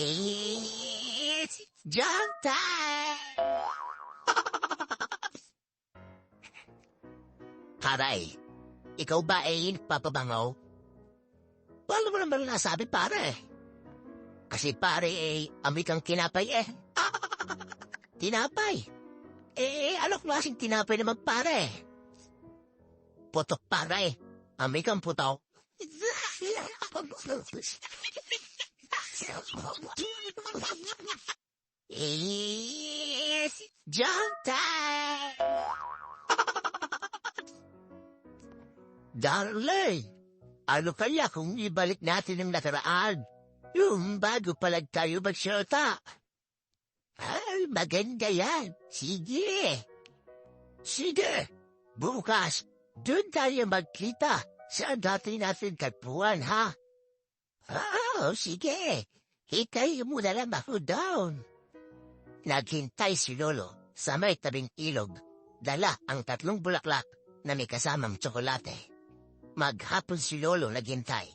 It's junk time! Paray, ikaw ba ay papabangaw? Paano mo naman nasabi, pare? Kasi pare, eh, amoy kang kinapay eh. tinapay? Eh, ano klaseng tinapay naman, pare? Putok, pare. Amoy kang putok. It's junk time! Darling, ano kaya kung ibalik natin ang nakaraan? Yung bago palag tayo magsyota. Ay, maganda yan. Sige. Sige. Bukas, doon tayo magkita sa dati natin tagpuan, ha? Oh, sige. Hikay mo na lang ako down. Naghintay si Lolo sa may tabing ilog. Dala ang tatlong bulaklak na may kasamang tsokolate. Maghapon si Lolo naghintay,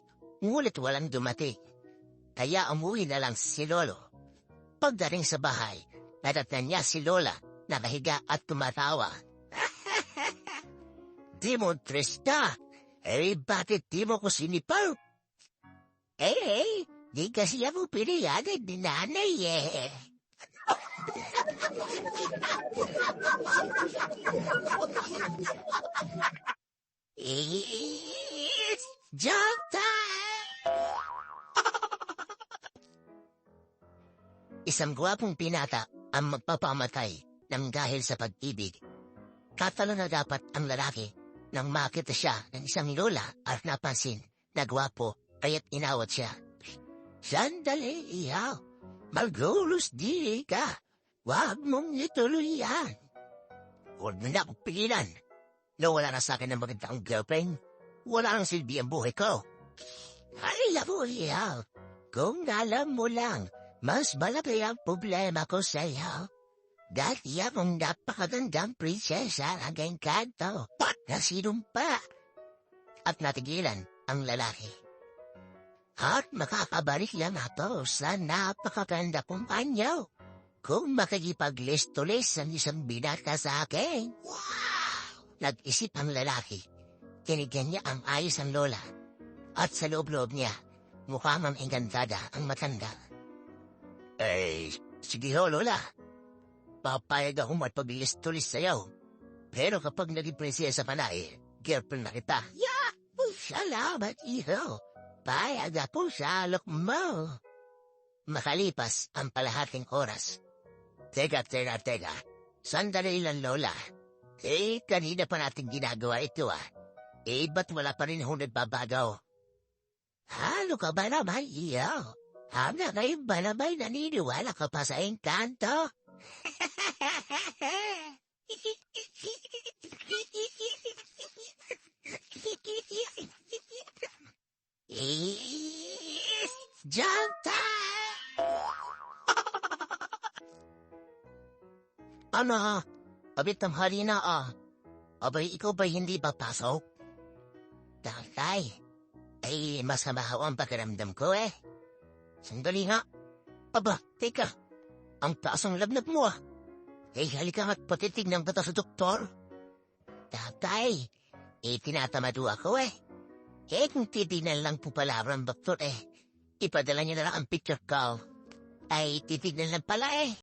ngulit walang dumating. Kaya umuwi na lang si Lolo. Pagdating sa bahay, nadatnan niya si Lola na nahiga at tumatawa. di mo trista, eh bakit di mo ko sinipaw? Eh, eh, di kasi ako pinayagan ni nanay eh. It's junk time! Isang gwapong pinata ang magpapamatay ng dahil sa pag-ibig. Katalo na dapat ang lalaki nang makita siya ng isang lola at napansin na gwapo kaya't inawat siya. Sandali, iyaw. Magulos di ka. Huwag mong ituloy yan. Huwag mo na akong pigilan. Nawala na sa akin ng magandang girlfriend. Wala nang silbi ang buhay ko. Ay, labo, iyaw. Kung alam mo lang, mas malaki ang problema ko sa iyo. Dahil akong napakagandang prinsesa ang engkanto na sinumpa. At natigilan ang lalaki. At makakabalik lang ako sa napakaganda kong panyo. Kung makikipag-list-to-list ang isang binata sa akin. Wow! Nag-isip ang lalaki. Tinigyan niya ang ayos ang lola. At sa loob-loob niya, mukha mang ang matanda. Eh, sige ho, Lola. Papayag ako magpag-list-to-list sa'yo. Pero kapag naging prinsesa ka na eh, girlfriend na kita. Yeah! Salamat, iho. Payag ako sa alok mo. Makalipas ang palahating oras. Teka, teka, teka. Sandali lang, Lola. Eh, kanina pa natin ginagawa ito ah. Eh, ba't wala pa rin ho nagbabagaw? Ano ka ba naman, iyo? Hanggang ngayon ba naman naniniwala ka pa sa engkanto? It's junk time! ano? Abit ng harina ah. Abay, ikaw ba hindi papasok? Tatay, ay masama ho ang pakiramdam ko eh. Sandali nga. Aba, teka. Ang taas ang lagnat mo ah. Eh, halika nga't patitig ng bata sa doktor. Tatay, eh, tinatamado ako eh. Eh, kung titignan lang po pala ang doktor eh, ipadala niya na lang ang picture ko. Ay, titignan lang pala eh.